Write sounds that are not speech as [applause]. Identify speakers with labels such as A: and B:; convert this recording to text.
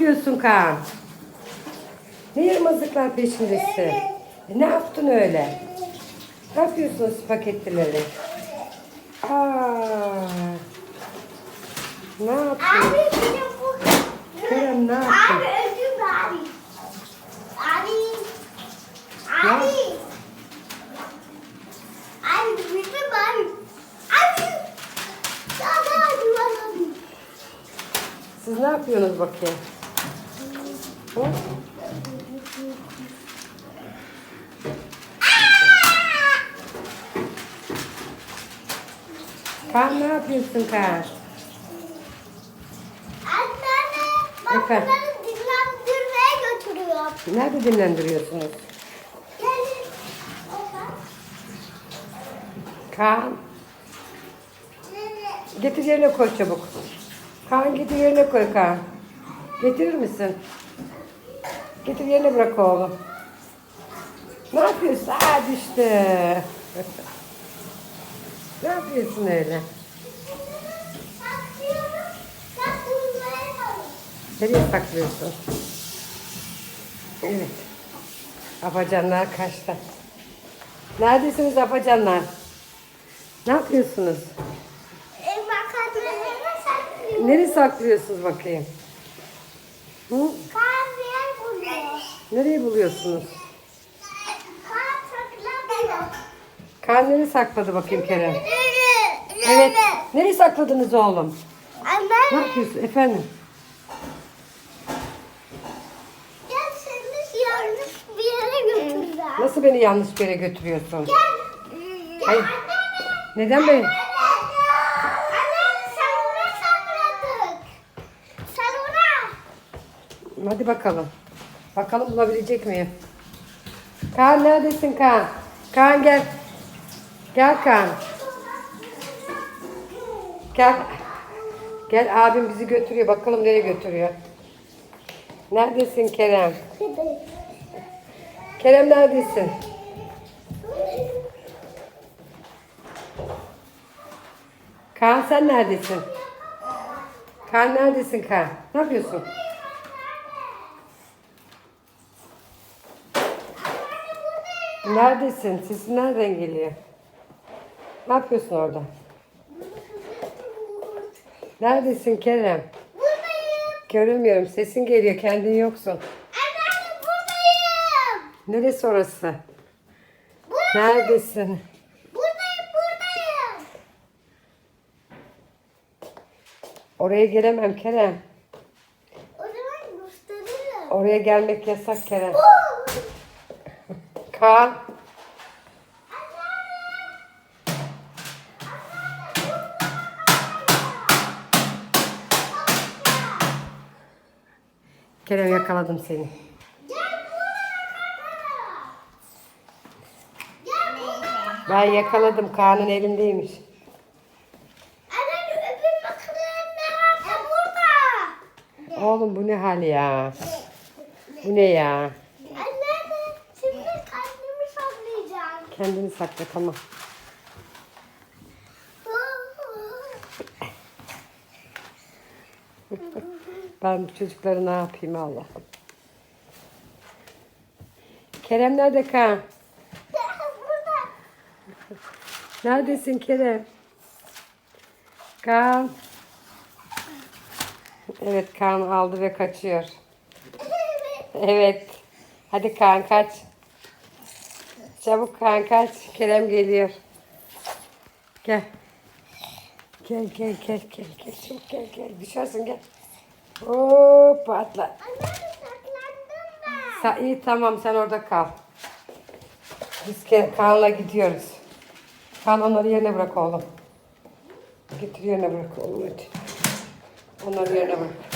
A: yapıyorsun Kaan? Ne yaramazlıklar peşindesin? E, ne yaptın öyle? Ne yapıyorsunuz paketleri? Aa, ne yaptın?
B: Abi de bu.
A: Kerem ne yaptın?
B: Abi öldüm abi. Abi. Abi. Abi bütün abi. Abi. Sana abi abi.
A: Siz ne yapıyorsunuz bakayım? Hı? Kaan ne yapıyorsun Kaan?
B: Anneanne bak
A: Efendim?
B: bunları dinlendirmeye götürüyor.
A: Nerede dinlendiriyorsunuz?
B: Gelin. Opa.
A: Getir yerine koy çabuk. Kaan getir yerine koy Kaan. Getirir misin? Getir yerine bırak oğlum. Ne yapıyorsun? Aa düştü. ne yapıyorsun öyle? Nereye saklıyorsun? Evet. Afacanlar kaçtı. Neredesiniz afacanlar? Ne yapıyorsunuz?
B: E, saklıyorum.
A: Nereye saklıyorsunuz bakayım? Hı? Nereye buluyorsunuz? Nereye sakladı bakayım Kerem?
B: Evet.
A: Nereye sakladınız oğlum? Ne
B: Anne.
A: yapıyorsun efendim?
B: Gel seni yanlış bir yere götüreceğim.
A: Nasıl beni yanlış bir yere götürüyorsun?
B: Gel.
A: Hayır. Neden beni?
B: Anne salona sakladık. Salona.
A: Hadi bakalım. Bakalım bulabilecek miyim? Kaan neredesin Kaan? Kaan gel. Gel Kaan. Gel. Gel abim bizi götürüyor. Bakalım nereye götürüyor. Neredesin Kerem? Kerem neredesin? Kaan sen neredesin? Kaan neredesin Kaan? Ne yapıyorsun? Neredesin? Sesin nereden geliyor? Ne yapıyorsun orada? Neredesin Kerem?
B: Buradayım.
A: Göremiyorum. Sesin geliyor. Kendin yoksun.
B: Anne buradayım.
A: Neresi orası?
B: Buradayım.
A: Neredesin?
B: Buradayım buradayım.
A: Oraya gelemem Kerem.
B: O zaman gösteririm.
A: Oraya gelmek yasak Kerem.
B: Oo.
A: Kaan. Kerem yakaladım seni. Ben yakaladım. Kaan'ın elindeymiş. Oğlum bu ne hal ya? Bu ne ya? Kendini sakla tamam. [laughs] Ben bu çocukları ne yapayım Allah. Kerem nerede?
B: Burada.
A: Neredesin Kerem? Kaan. Evet Kaan aldı ve kaçıyor. Evet. Hadi Kaan kaç. Çabuk Kaan kaç. Kerem geliyor. Gel. Gel gel gel gel gel çabuk gel gel. Düşersin gel. Hop atla.
B: Anne saklandım ben.
A: Sa iyi tamam sen orada kal. Biz Kaan'la gidiyoruz. Kaan onları yerine bırak oğlum. Getir yerine bırak oğlum hadi. Onları yerine bırak.